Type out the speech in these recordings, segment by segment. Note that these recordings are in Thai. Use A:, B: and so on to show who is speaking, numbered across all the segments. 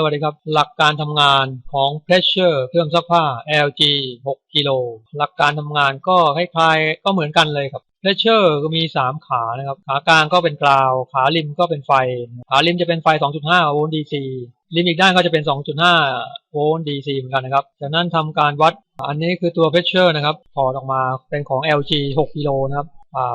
A: สวัสดีครับ หลักการทำงานของ pressure เครื่องซักผ้า LG 6กิโลหลักการทำงานก็คล้ายๆก็เหมือนกันเลยครับ pressure ก็มี 3 ขานะครับ ขากลางก็เป็นกราว ขาริมก็เป็นไฟ ขาริมจะเป็นไฟ 2.5 โวลต์ DC ริมอีกด้านก็จะเป็น 2.5 โวลต์ DC เหมือนกันนะครับ จากนั้นทำการวัด อันนี้คือตัว pressure นะครับ ถอดออกมาเป็นของ LG 6กิโลนะครับ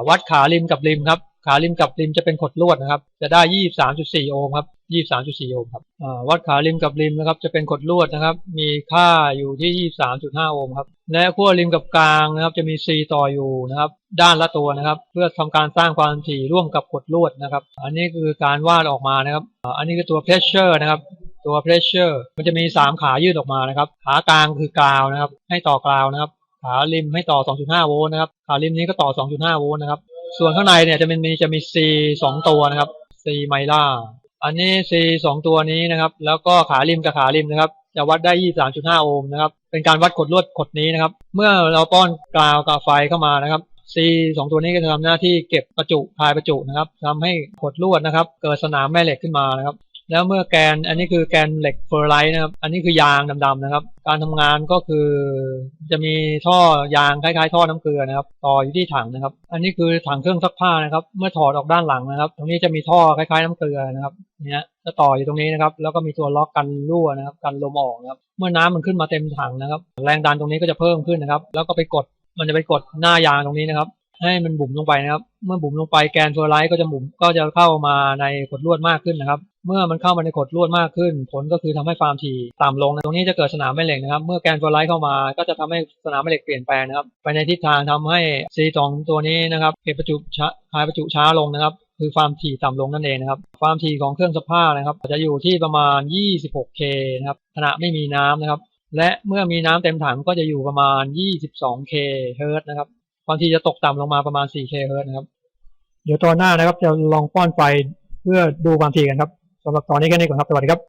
A: วัดขาริมกับริมครับ ขาริมกับริมจะเป็นขดลวดนะครับ จะได้ 23.4 โอห์มครับ 23.4โอห์มครับวัดขาริมกับริมนะครับ จะเป็นขดลวดนะครับ มีค่าอยู่ที่23.5โอห์มครับ และขั้วริมกับกลางนะครับ จะมี C ต่ออยู่นะครับ ด้านละตัวนะครับ เพื่อทำการสร้างความถี่ร่วมกับขดลวดนะครับ อันนี้คือการวาดออกมานะครับ อันนี้คือตัว pressure นะครับตัว pressure มันจะมี 3 ขายืดออกมานะครับ ขากลางคือกราวนะครับ ให้ต่อกราวนะครับ ขาริมให้ต่อ 2.5 โวลต์นะครับ ขาริมนี้ก็ต่อ 2.5 โวลต์นะครับ ส่วนข้างในเนี่ยจะมีจะมี C สองตัวนะครับ C ไมล่า อันนี้ C สองตัวนี้นะครับ แล้วก็ขาริมกับขาริมนะครับ จะวัดได้ 23.5 โอห์มนะครับ เป็นการวัดขดลวดขดนี้นะครับ เมื่อเราป้อนกาวกับไฟเข้ามานะครับ C สองตัวนี้ก็จะทำหน้าที่เก็บประจุพายประจุนะครับทำให้ขดลวดนะครับ เกิดสนามแม่เหล็กขึ้นมานะครับ แล้วเมื่อแกนอันนี้คือแกนเหล็กเฟอร์ไลท์นะครับ อันนี้คือยางดำๆนะครับ การทำงานก็คือจะมีท่อยางคล้ายๆ ท่อน้ำเกลือนะครับ ต่ออยู่ที่ถังนะครับ อันนี้คือถังเครื่องซักผ้านะครับ เมื่อถอดออกด้านหลังนะครับ ตรงนี้จะมีท่อคล้ายๆน้ำเกลือนะครับเนี่ยจะต่ออยู่ตรงนี้นะครับ แล้วก็มีตัวล็อกกันรั่วนะครับ กันลมออกนะครับ เมื่อน้ำมันขึ้นมาเต็มถังนะครับ แรงดันตรงนี้ก็จะเพิ่มขึ้นนะครับ แล้วก็ไปกด มันจะไปกดหน้ายางตรงนี้นะครับให้มันบุ๋มลงไปนะครับ เมื่อบุ๋มลงไปแกนเฟอร์ไลท์ก็จะบุ๋มก็จะเข้ามาในขดลวดมากขึ้นนะครับ เมื่อมันเข้ามาในขดลวดมากขึ้น ผลก็คือทำให้ความถี่ต่ำลงนะตรงนี้จะเกิดสนามแม่เหล็กนะครับ เมื่อแกนเฟอร์ไลท์เข้ามาก็จะทำให้สนามแม่เหล็กเปลี่ยนแปลงนะครับ ไปในทิศทางทำให้ C สองตัวนี้นะครับเก็บประจุช้าคายประจุช้าลงนะครับ คือความถี่ต่ำลงนั่นเองนะครับ ความถี่ของเครื่องซักผ้านะครับ จะอยู่ที่ประมาณ 26K นะครับขณะไม่มีน้ำนะครับ และเมื่อมีน้ำเต็มถังก็จะอยู่ประมาณ 22K เฮิรตนะครับ ความถี่จะตกต่ำลงมาประมาณ 4K เฮิรตนะครับ เดี๋ยวตอนหน้านะครับจะลองป้อนไฟเพื่อดูความถี่กันครับ สำหรับตอนนี้แค่นี้ก่อนครับสวัสดีครับ